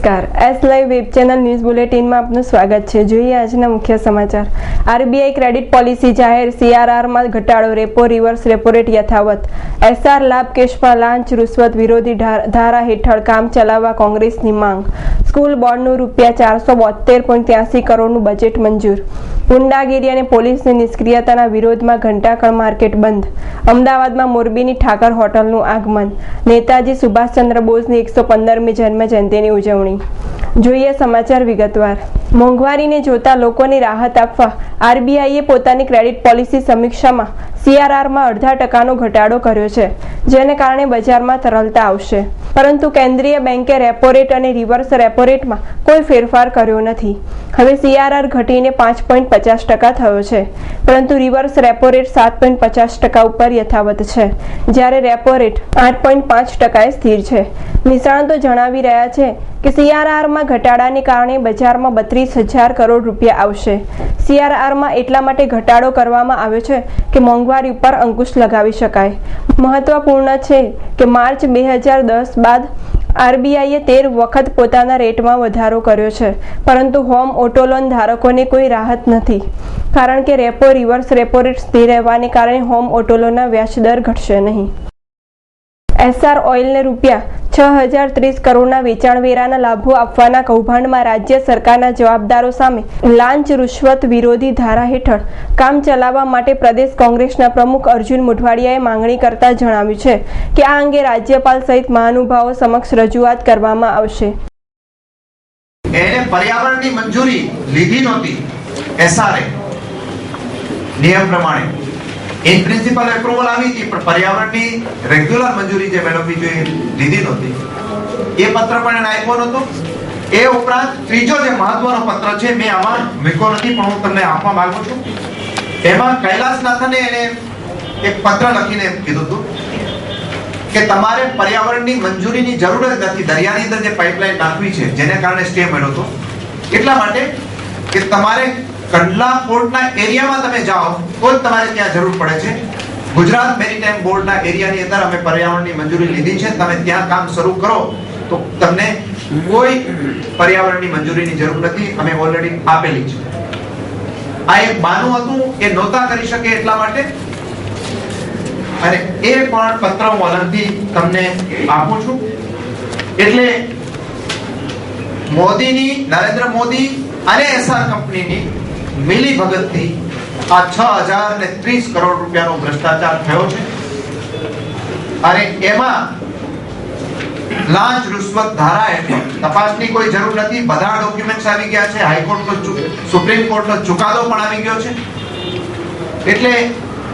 નમસ્કાર. S live web channel news બુલેટિનમાં આપનું સ્વાગત છે. જોઈએ આજના મુખ્ય સમાચાર. આરબીઆઈ ક્રેડિટ પોલિસી જાહેર, સીઆરઆરમાં ઘટાડો, રેપો, રિવર્સ રેપો રેટ યથાવત. એસઆર લાભ કેશમાં લાંચ, રૂશ્વત વિરોધી ધારા હેઠળ કામ ચલાવવા કોંગ્રેસની માંગ. સ્કૂલ બોર્ડનું રૂપિયા ચારસો બોતેર પોઈન્ટ ત્યાસી કરોડનું બજેટ મંજૂર. ગુંડાગીરી અને પોલીસની નિષ્ક્રિયતાના વિરોધમાં ઘંટાકળ માર્કેટ બંધ. અમદાવાદમાં મોરબીની ઠાકર હોટલનું આગમન. નેતાજી સુભાષચંદ્ર બોઝની એકસો પંદરમી જન્મ જયંતિની ઉજવણી. જોઈએ સમાચાર વિગતવાર. મોંઘવારીને જોતા લોકોને રાહત આપવા આરબીઆઈએ પોતાની ક્રેડિટ પોલિસી સમીક્ષામાં સીઆરઆરમાં અડધા ટકાનો ઘટાડો કર્યો છે, જેને કારણે બજારમાં તરલતા આવશે. પરંતુ કેન્દ્રીય બેંકે રેપો રેટ અને રિવર્સ રેપો રેટમાં કોઈ ફેરફાર કર્યો નથી. હવે સીઆરઆર ઘટીને પાંચ પોઈન્ટ પચાસ ટકા થયો છે, પરંતુ રિવર્સ રેપો રેટ સાત પોઈન્ટ પચાસ ટકા ઉપર યથાવત છે, જ્યારે રેપો રેટ આઠ પોઈન્ટ પાંચ ટકાએ સ્થિર છે. નિષ્ણાતો જણાવી રહ્યા છે કે સીઆરઆરમાં ઘટાડાને કારણે બજારમાં બત્રીસ હજાર કરોડ રૂપિયા આવશે. સીઆરઆરમાં એટલા માટે ઘટાડો કરવામાં આવ્યો છે કે મોંઘવારી ઉપર અંકુશ લગાવી શકાય. મહત્વપૂર્ણ છે કે માર્ચ બે હજાર દસ બાદ આરબીઆઈએ તેર વખત પોતાના રેટમાં વધારો કર્યો છે, પરંતુ હોમ ઓટો લોન ધારકોને કોઈ રાહત નથી. કારણ કે રેપો, રિવર્સ રેપો રેટ સ્થિર રહેવાને કારણે હોમ ઓટો લોનના વ્યાજ દર ઘટશે નહીં. એસઆર ઓઇલને રૂપિયા છ હજાર ત્રીસ કરોડના વેચાણવેરાના લાભો આપવાના કૌભાંડમાં રાજ્ય સરકારના જવાબદારો સામે લાંચ રૂશ્વત વિરોધી ધારા હેઠળ કામ ચલાવવા માટે પ્રદેશ કોંગ્રેસના પ્રમુખ અર્જુન મુઠવાડિયાએ માંગણી કરતા જણાવ્યું છે કે આ અંગે રાજ્યપાલ સહિત મહાનુભાવો સમક્ષ રજૂઆત કરવામાં આવશે. પર્યાવરણની મંજૂરી લીધી નહોતી. એસઆરએ નિયમ પ્રમાણે. ઇન પ્રિન્સિપલ એપ્રુવલ આવી હતી, પણ પર્યાવરણની રેગ્યુલર મંજૂરી જે મેળવવી જોઈએ લીધી નહોતી. એ પત્ર પણ એને આપ્યો નહોતો. એ ઉપરાંત ત્રીજો જે મહત્વનો પત્ર છે, મેં આમાં મૂક્યો નથી, પણ હું તમને આપવા માંગુ છું. એમાં કૈલાસનાથને એને એક પત્ર લખીને કીધું હતું કે તમારે પર્યાવરણની મંજૂરીની જરૂર જ નથી. દરિયાની અંદર જે પાઇપલાઇન નાખવી છે, જેને કારણે સ્ટે મળ્યો હતો. એટલા માટે કે તમારે કંડલા પોર્ટના એરિયામાં તમે જાઓ, તો જ તમારે ત્યાં જરૂર પડે છે. ગુજરાત મેરીટાઈમ બોર્ડના એરિયાની અંદર અમે પર્યાવરણની મંજૂરી લીધી છે. તમે ત્યાં કામ શરૂ કરો, તો તમને કોઈ પર્યાવરણની મંજૂરીની જરૂર નથી. અમે ઓલરેડી આપેલી છે. આ એક બાનું હતું, એ નહોતા કરી શકે એટલા માટે. અને એ પણ પત્ર હું અલગથી તમને આપું છું. એટલે મોદીની, નરેન્દ્ર મોદી અને એસઆર કંપનીની મિલી ભગતથી આ છ હજાર ને ત્રીસ કરોડ રૂપિયાનો ભ્રષ્ટાચાર થયો છે. અને એમાં લાંચ રૂશ્વત ધારા હેઠળ તપાસની કોઈ જરૂર નથી. બધા ડોક્યુમેન્ટ્સ આવી ગયા છે. હાઈકોર્ટનો સુપ્રીમ કોર્ટનો ચુકાદો પણ આવી ગયો છે. એટલે,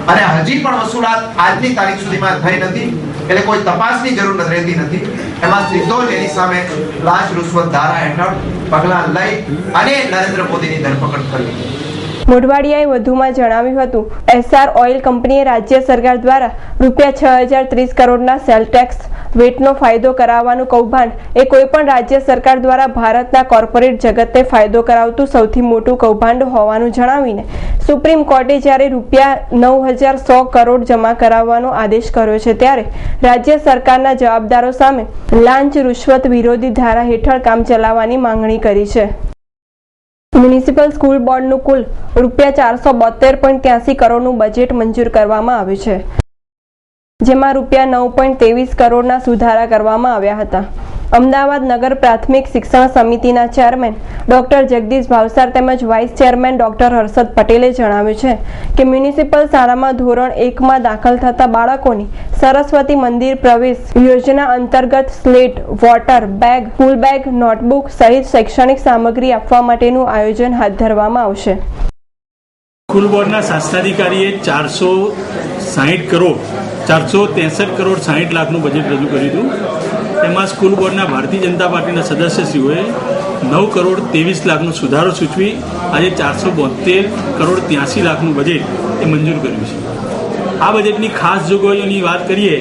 અને હજી પણ વસૂલાત આજની તારીખ સુધીમાં થઈ નથી. એટલે કોઈ તપાસની જરૂર રહેતી નથી. એમાં સીધો જ એની સામે લાંચ રૂશ્વત ધારા હેઠળ પગલાં લઈ અને નરેન્દ્ર મોદીની ધરપકડ કરવી મોઢવાડિયાએ વધુમાં જણાવ્યું હતું, એસઆર ઓઇલ કંપનીએ રાજ્ય સરકાર દ્વારા રૂપિયા છ હજાર ત્રીસ કરોડના સેલ ટેક્સ વેટનો ફાયદો કરાવવાનું કૌભાંડ એ કોઈપણ રાજ્ય સરકાર દ્વારા ભારતના કોર્પોરેટ જગતને ફાયદો કરાવતું સૌથી મોટું કૌભાંડ હોવાનું જણાવીને સુપ્રીમ કોર્ટે જ્યારે રૂપિયા નવ હજાર સો કરોડ જમા કરાવવાનો આદેશ કર્યો છે ત્યારે રાજ્ય સરકારના જવાબદારો સામે લાંચ રૂશ્વત વિરોધી ધારા હેઠળ કામ ચલાવવાની માંગણી કરી છે. મ્યુનિસિપલ સ્કૂલ બોર્ડનું કુલ રૂપિયા ચારસો બોતેર પોઈન્ટ ત્યાસી કરોડનું બજેટ મંજૂર કરવામાં આવ્યું છે, જેમાં રૂપિયા નવ પોઈન્ટ ત્રેવીસ કરોડના સુધારા કરવામાં આવ્યા હતા. અમદાવાદ નગર પ્રાથમિક શિક્ષણ સમિતિના ચેરમેન ડોક્ટર જગદીશ ભાવસાર તેમજ વાઇસ ચેરમેન ડોક્ટર હર્ષદ પટેલે જણાવ્યું છે કે મ્યુનિસિપલ શાળામાં ધોરણ એકમાં દાખલ થતા બાળકોની સરસ્વતી મંદિર પ્રવેશ યોજના અંતર્ગત slate, water bag school bag, notebook સહિત શૈક્ષણિક સામગ્રી આપવા માટેનું આયોજન હાથ ધરવામાં આવશે. સ્કૂલ બોર્ડના શાસ્ત્રાધિકારીએ ચારસો સાહીઠ કરોડ, ચારસો ત્રેસઠ કરોડ સાહીઠ લાખનું બજેટ રજૂ કર્યું હતું. તેમાં સ્કૂલ બોર્ડના ભારતીય જનતા પાર્ટીના સદસ્યશ્રીઓએ નવ કરોડ ત્રેવીસ લાખનો સુધારો સૂચવી આજે ચારસો બોતેર કરોડ ત્યાસી લાખનું બજેટ એ મંજૂર કર્યું છે. આ બજેટની ખાસ જોગવાઈઓની વાત કરીએ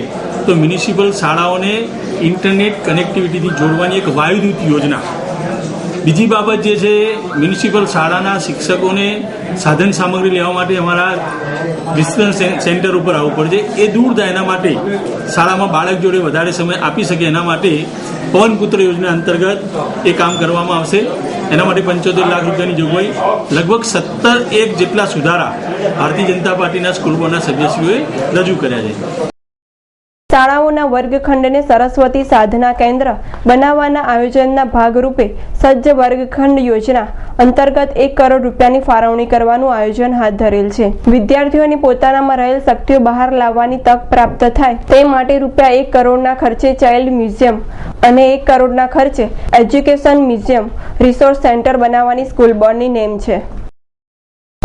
તો મ્યુનિસિપલ શાળાઓને ઇન્ટરનેટ કનેક્ટિવિટીથી જોડવાની એક વાયુદૂત યોજના બીજી બાબત જે છે, મ્યુનિસિપલ શાળાના શિક્ષકોને સાધન સામગ્રી લેવા માટે અમારા વિસ્તરણ સેન્ટર ઉપર આવવું પડશે એ દૂર થાય એના માટે શાળામાં બાળક જોડે વધારે સમય આપી શકે એના માટે પવનપુત્ર યોજના અંતર્ગત એ કામ કરવામાં આવશે. એના માટે પંચોતેર લાખ રૂપિયાની જોગવાઈ, લગભગ સત્તર એક જેટલા સુધારા ભારતીય જનતા પાર્ટીના સ્કૂલ બોર્ડના સદસ્યોએ રજૂ કર્યા છે. શાળાઓના વર્ગખંડને સરસ્વતી સાધના કેન્દ્ર બનાવવાના આયોજનના ભાગરૂપે સજ્જ વર્ગખંડ યોજના અંતર્ગત એક કરોડ રૂપિયાની ફાળવણી કરવાનું આયોજન હાથ ધરેલ છે. વિદ્યાર્થીઓની પોતાનામાં રહેલ શક્તિઓ બહાર લાવવાની તક પ્રાપ્ત થાય તે માટે રૂપિયા એક કરોડના ખર્ચે ચાઇલ્ડ મ્યુઝિયમ અને એક કરોડના ખર્ચે એજ્યુકેશન મ્યુઝિયમ રિસોર્સ સેન્ટર બનાવવાની સ્કૂલ બોર્ડની નેમ છે.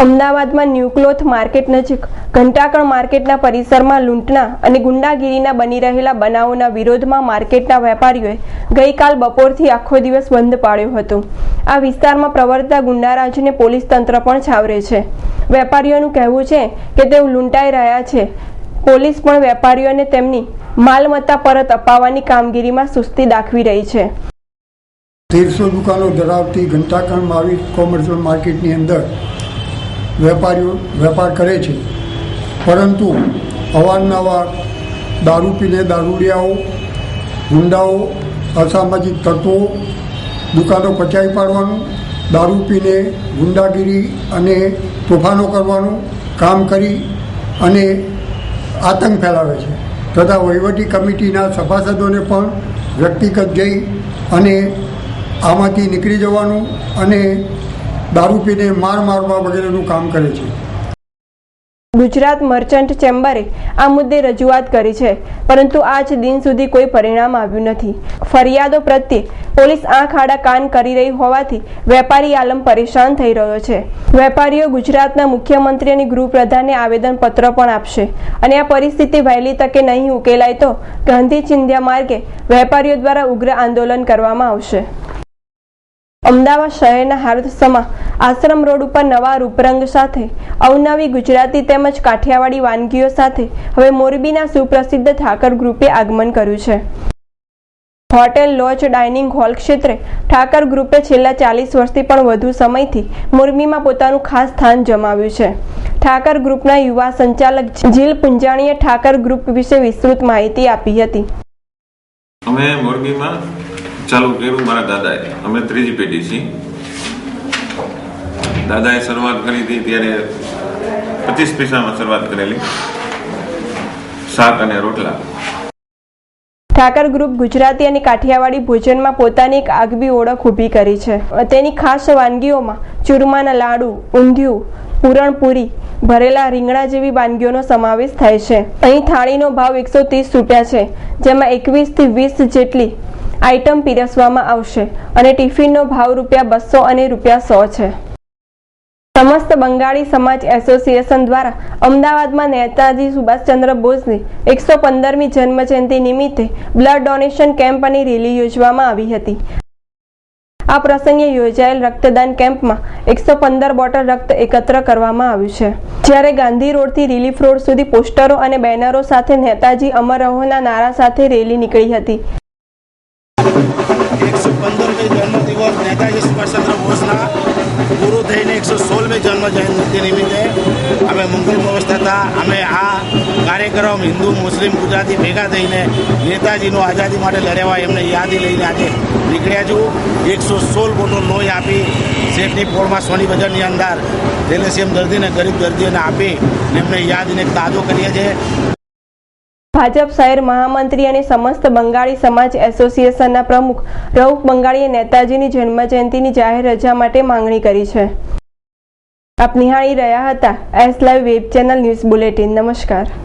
અમદાવાદમાં ન્યુક્લોથ માર્કેટ નજીક, ઘંટાકણ માર્કેટના પરિસરમાં લૂંટના અને ગુંડાગીરીના બની રહેલા બનાવોના વિરોધમાં માર્કેટના વેપારીઓએ ગઈકાલ બપોરથી આખો દિવસ બંધ પાડ્યો હતો. આ વિસ્તારમાં પ્રવર્તતા ગુંડારાજને પોલીસ તંત્ર પણ છાવરે છે. વેપારીઓનું કહેવું છે કે તેઓ લૂંટાઈ રહ્યા છે. પોલીસ પણ વેપારીઓને તેમની માલમત્તા પરત અપાવવાની કામગીરીમાં સુસ્તી દાખવી રહી છે. તેરસો દુકાનો ધરાવતી ઘંટાકણ માવી કોમર્શિયલ માર્કેટની અંદર વેપારીઓ વેપાર કરે છે. પરંતુ અવારનવાર દારૂ પીને દારૂડિયાઓ, ગુંડાઓ, અસામાજિક તત્વો દુકાનો પચાવી પાડવાનું, દારૂ પીને ગુંડાગીરી અને તોફાનો કરવાનું કામ કરી અને આતંક ફેલાવે છે. તથા વહીવટી કમિટીના સભાસદોને પણ વ્યક્તિગત જઈ અને આમાંથી નીકળી જવાનું અને દારૂ પીને માર મારવા વગેરેનું કામ કરે છે. ગુજરાત મર્ચન્ટ ચેમ્બરે આ મુદ્દે રજૂઆત કરી છે, પરંતુ આજ દિન સુધી કોઈ પરિણામ આવ્યું નથી. ફરિયાદો પ્રત્યે પોલીસ આંખ આડા કાન કરી રહી હોવાથી વેપારી આલમ પરેશાન થઈ રહ્યો છે. વેપારીઓ ગુજરાતના મુખ્યમંત્રી અને ગૃહપ્રધાનને આવેદનપત્ર પણ આપશે. અને આ પરિસ્થિતિ વહેલી તકે નહીં ઉકેલાય તો ગાંધી ચિંધ્યા માર્ગે વેપારીઓ દ્વારા ઉગ્ર આંદોલન કરવામાં આવશે. અમદાવાદ શહેરના હાર્દસમાં આશ્રમ રોડ ઉપર નવા રૂપરંગ સાથે, અવનવી ગુજરાતી તેમજ કાઠિયાવાડી વાનગીઓ સાથે, હવે મોરબીના સુપ્રસિદ્ધ ઠાકર ગ્રુપે આગમન કર્યું છે. હોટેલ, લોજ, ડાઇનિંગ હોલ ક્ષેત્રે, ઠાકર ગ્રુપે છેલ્લા ચાલીસ વર્ષથી પણ વધુ સમયથી મોરબીમાં પોતાનું ખાસ સ્થાન જમાવ્યું છે. ઠાકર ગ્રુપના યુવા સંચાલક જીલ પુંજાણીએ ઠાકર ગ્રુપ વિશે વિસ્તૃત માહિતી આપી હતી. અમે મોરબીમાં ચાલુ કર્યું મારા દાદાએ. અમે ત્રીજી પેઢી છીએ. દાદાએ શરૂઆત કરી હતી ત્યારે પચીસ પૈસામાં શરૂઆત કરેલી. શાક અને રોટલા. ઠાકર ગ્રુપ ગુજરાતી અને કાઠિયાવાડી ભોજનમાં પોતાની એક આગવી ઓળખ ઊભી કરી છે. તેની ખાસ વાનગીઓમાં ચૂરમાના લાડુ, ઊંધિયું, પૂરણપૂરી, ભરેલા રીંગણા જેવી વાનગીઓનો સમાવેશ થાય છે. અહીં થાળીનો ભાવ એકસો ત્રીસ રૂપિયા છે, જેમાં એકવીસથી વીસ જેટલી આઇટમ પીરસવામાં આવશે અને ટિફિનનો ભાવ રૂપિયા બસો અને રૂપિયા સો છે. સમસ્ત બંગાળી સમાજ એસોસિએશન દ્વારા અમદાવાદમાં નેતાજી સુભાષચંદ્ર બોઝની એકસો પંદરમી જન્મજયંતિ નિમિત્તે બ્લડ ડોનેશન કેમ્પ અને રેલી યોજવામાં આવી હતી. આ પ્રસંગે યોજાયેલ રક્તદાન કેમ્પમાં એકસો પંદર બોટલ રક્ત એકત્ર કરવામાં આવ્યું છે. જ્યારે ગાંધી રોડથી રિલીફ રોડ સુધી પોસ્ટરો અને બેનરો સાથે નેતાજી અમર રહોના નારા સાથે રેલી નીકળી હતી. નેતાજી સુભાષચંદ્ર બોઝના પૂરું થઈને એકસો સોળમી જન્મ જયંતિ નિમિત્તે અમે મંગલ પ્રવેશ થતા અમે આ કાર્યક્રમ હિન્દુ, મુસ્લિમ, ગુજરાતી ભેગા થઈને નેતાજીનું આઝાદી માટે લડ્યા એમને યાદી લઈને આજે નીકળ્યા છું. એકસો સોળ બોટલ લોહી આપી શેઠની પોળમાં સોની બજારની અંદર થેલેસિયમ દર્દીને ગરીબ દર્દીઓને આપી એમને યાદને તાજો કરીએ છીએ. ભાજપ શહેર મહામંત્રી અને સમસ્ત બંગાળી સમાજ એસોસિએશનના પ્રમુખ રઉફ બંગાળીએ નેતાજીની જન્મજયંતિની જાહેર રજા માટે માંગણી કરી છે. આપ નિહાળી રહ્યા હતા S live web channel news bulletin. નમસ્કાર.